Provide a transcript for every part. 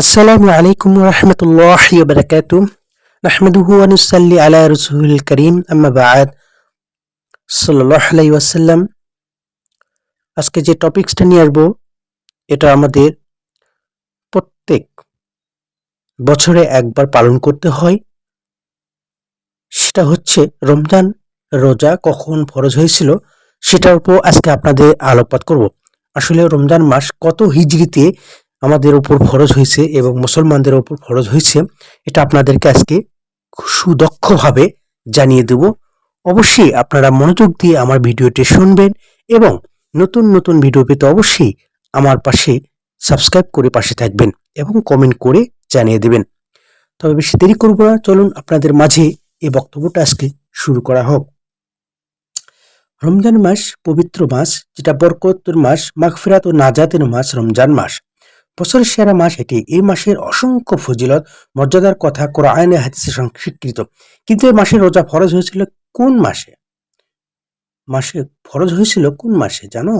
আসসালামু আলাইকুম রহমতুল্লাহ বারকাত নাহমদুহু আনুসাল্লি আলা রসুল করিম আম্মাবাদ সাল্লাহ আলাই ওয়াসাল্লাম। আজকে যে টপিক্সটা নিয়ে আসব, এটা আমাদের প্রত্যেক বছরে একবার পালন করতে হয়। সেটা হচ্ছে রমজান রোজা কখন ফরজ হয়েছিল, সেটার উপর আজকে আপনাদের আলোকপাত করব। আসলে রমজান মাস কত হিজড়িতে আমাদের উপর ফরজ হয়েছে এবং মুসলমানদের উপর ফরজ হয়েছে, এটা আপনাদেরকে আজকে সুদক্ষভাবে জানিয়ে দেব। অবশ্যই আপনারা মনোযোগ দিয়ে আমার ভিডিওটি শুনবেন এবং নতুন নতুন ভিডিও পেতে অবশ্যই আমার পাশে সাবস্ক্রাইব করে পাশে থাকবেন এবং কমেন্ট করে জানিয়ে দেবেন। তবে বেশি দেরি করব না, চলুন আপনাদের মাঝে এই বক্তব্যটা আজকে শুরু করা হোক। রমজান মাস পবিত্র মাস, যেটা বরকতের মাস, মাগফিরাত ও নাজাতের মাস রমজান মাস। বছরের সেরা মাস এটি। এই মাসের অসংখ্য ফজিলত, মর্যাদার কথা কোরআনে হাদিসে স্বীকৃত কিন্তু এই মাসে রোজা ফরজ হয়েছিল কোন মাসে? মাসে ফরজ হয়েছিল কোন মাসে জানো?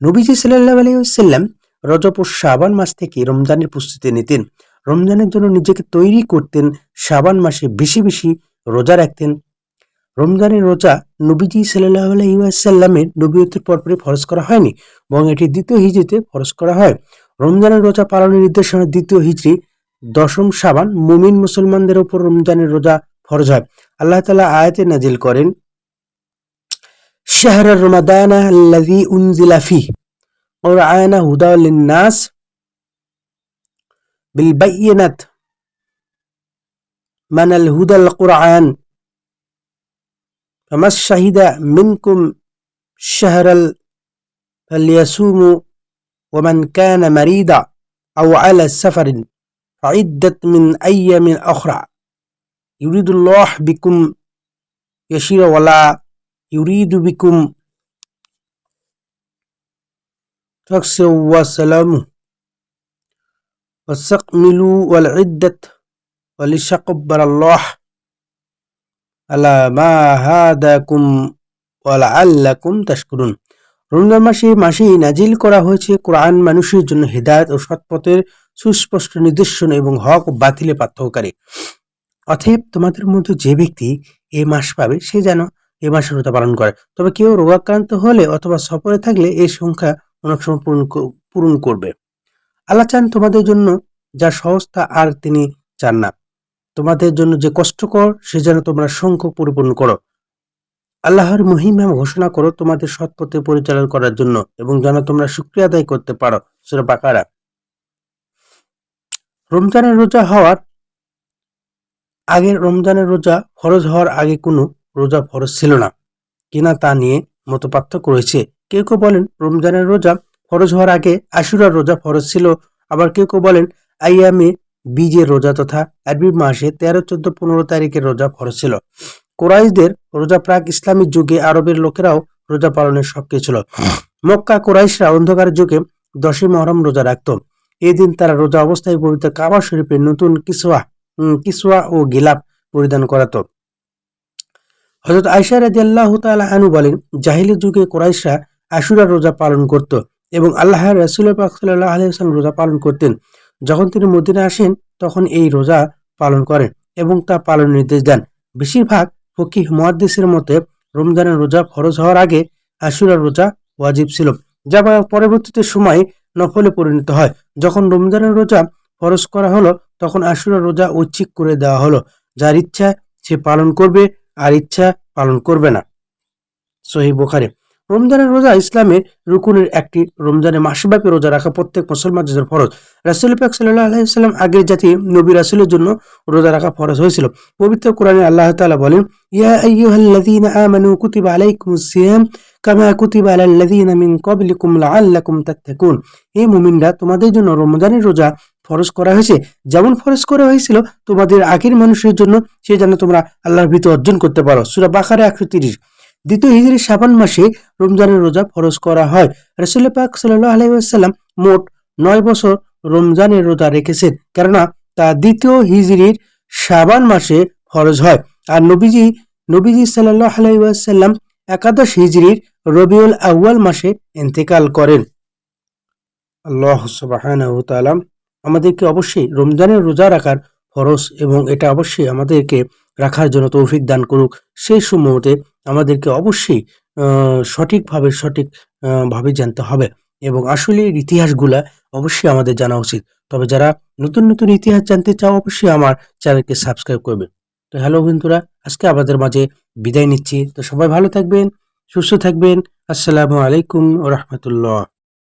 নবীজি সাল্লাহ আলাইসাল্লাম রজব ও শাবান মাস থেকে রমজানের প্রস্তুতি নিতেন। রমজানের জন্য নিজেকে তৈরি করতেন, শাবান মাসে বেশি বেশি রোজা রাখতেন। রমজানের রোজা নবীজি সাল্লাহ আলাইসাল্লামের নবীয়তের পরপরই ফরজ করা হয়নি এবং এটি দ্বিতীয় হিজিতে ফরজ করা হয়। রমজানের রোজা পালনের নির্দেশনা দ্বিতীয় হিজড়ি দশম সাবান মুমিন মুসলমানদের উপর রমজানের রোজা ফরজ হয় আল্লাহ তালা আয়াতে নাজিল করেন শাহর রমাদানা আল্লাযী উনজিলা ফিহ قرآن هدى للناس بالبينات من الهدى القرآن فما الشهد منكم شهر فليصوموا ومن كان مريضا أو على سفر فعدة من أيام أخرى. يريد الله بكم يشير ولا يريد بكم تكسر وسلام. واستقملوا والعدة ولشقبر الله على ما هاداكم ولعلكم تشكرون. রমজান মাসে, মাসেই নাজিল করা হয়েছে কোরআন মানুষের জন্য হৃদায়ত ও সৎপথের সুস্পষ্ট নির্দেশন এবং হক বাতিলে পার্থক্যকারী। অতএব তোমাদের মধ্যে যে ব্যক্তি এ মাস পাবে, সে যেন এ মাসে রোজা পালন করে। তবে কেউ রোগাক্রান্ত হলে অথবা সফরে থাকলে এই সংখ্যা অনেক সময় পূরণ পূরণ করবে। আল্লাহ চান তোমাদের জন্য যা সহজতা আর তিনি চান না। তোমাদের জন্য যে কষ্টকর, সে যেন তোমরা সংখ্য পরিপূর্ণ করো। আল্লাহর মহিমা ঘোষণা করো তোমাদের সৎ পথে পরিচালনা করার জন্য এবং যেন তোমরা শুক্রিয়া আদায় করতে পারো। সুরা বাকারা। রমজানের রোজা হওয়ার আগে, রমজানের রোজা ফরজ হওয়ার আগে কোনো রোজা ফরজ ছিল না। কিনা তা নিয়ে মত পার্থক্য রয়েছে। কেউ কেউ বলেন রমজানের রোজা ফরজ হওয়ার আগে আশুরার রোজা ফরজ ছিল। আবার কেউ কেউ বলেন আইয়ামে বীজের রোজা তথা আরবি মাসে তেরো, চোদ্দ, পনেরো তারিখের রোজা ফরজ ছিল। কোরাইশদের রোজা প্রাক ইসলামিক যুগে আরবের লোকেরাও রোজা পালনের সক্রিয় ছিল। মক্কা কোরাইশরা অন্ধকার যুগে দশই মহরম রোজা রাখত। এই দিন তারা রোজা অবস্থায় পবিত্র কাবা শরীফের নতুন কিসোয়া কিসোয়া ও গিলাপ পরিধান করাত। হজরত আয়সা রাজি আল্লাহ আনু বলেন জাহিলের যুগে কোরাইশরা আশুরা রোজা পালন করত এবং আল্লাহ রসুল পাক সাল্লাহ আলহাম রোজা পালন করতেন। যখন তিনি মদিনে আসেন, তখন এই রোজা পালন করেন এবং তা পালন নির্দেশ দেন। বেশিরভাগ ফকিহ মহাদ্দেশের মতে রমজানের রোজা ফরজ হওয়ার আগে আশুরার রোজা ওয়াজিব ছিল, যা পরবর্তীতে সময় নফলে পরিণত হয়। যখন রমজানের রোজা ফরজ করা হলো, তখন আশুরার রোজা ঐচ্ছিক করে দেওয়া হলো। যার ইচ্ছা সে পালন করবে, আর ইচ্ছা পালন করবে না। সহি বোখারে। রমজানের রোজা ইসলামের রুকুনের একটি রমজানের মাসব্যাপী রোজা রাখা প্রত্যেক মুসলমান জন্য ফরজ। রাসুল পাক সাল্লাহ আগের জাতি নবী রাসুলের জন্য রোজা রাখা ফরজ হয়েছিল। পবিত্র কোরআনে আল্লাহ তাআলা বলেন, ইয়া আইয়ুহাল্লাযীনা আমানু কুতিবা আলাইকুমুস সিয়াম কামা কুতিবা আলাল্লাযীনা মিন ক্বাবলিকুম লাআল্লাকুম তাত্তাকুন। হে মুমিনরা, তোমাদের জন্য রমজানের রোজা ফরজ করা হয়েছে। যেমন ফরজ করা হয়েছিল, তোমাদের আগের মানুষের জন্য সে যেন তোমরা আল্লাহর ভীত অর্জন করতে পারো। সূরা বাকারা একশো তিরিশ। দ্বিতীয় হিজরি সাবান মাসে রমজানের রোজা ফরজ করা হয়। রসুল পাক সাল্লাহ আলাইসাল্লাম মোট নয় বছর রমজানের রোজা রেখেছেন, কেননা তা দ্বিতীয় হিজরির সাবান মাসে ফরজ হয়। আর নবীজি নবীজি সাল্লাহ আলাইসাল্লাম একাদশ হিজরির রবিউল আউয়াল মাসে ইন্তেকাল করেন। আল্লাহ সুবাহ আমাদেরকে অবশ্যই রমজানের রোজা রাখার ফরজ এবং এটা অবশ্যই আমাদেরকে রাখার জন্য তৌফিক দান করুক। সেই সময়তে আমাদেরকে অবশ্যই সঠিকভাবে, সঠিক ভাবে জানতে হবে এবং আসলে ইতিহাসগুলা অবশ্যই আমাদের জানা উচিত। তবে যারা নতুন নতুন ইতিহাস জানতে চাও, অবশ্যই আমার চ্যানেলকে সাবস্ক্রাইব করবেন তো হ্যালো বন্ধুরা, আজকে আমাদের মাঝে বিদায় নিচ্ছি। তো সবাই ভালো থাকবেন, সুস্থ থাকবেন। আসসালামু আলাইকুম রহমতুল্লাহ।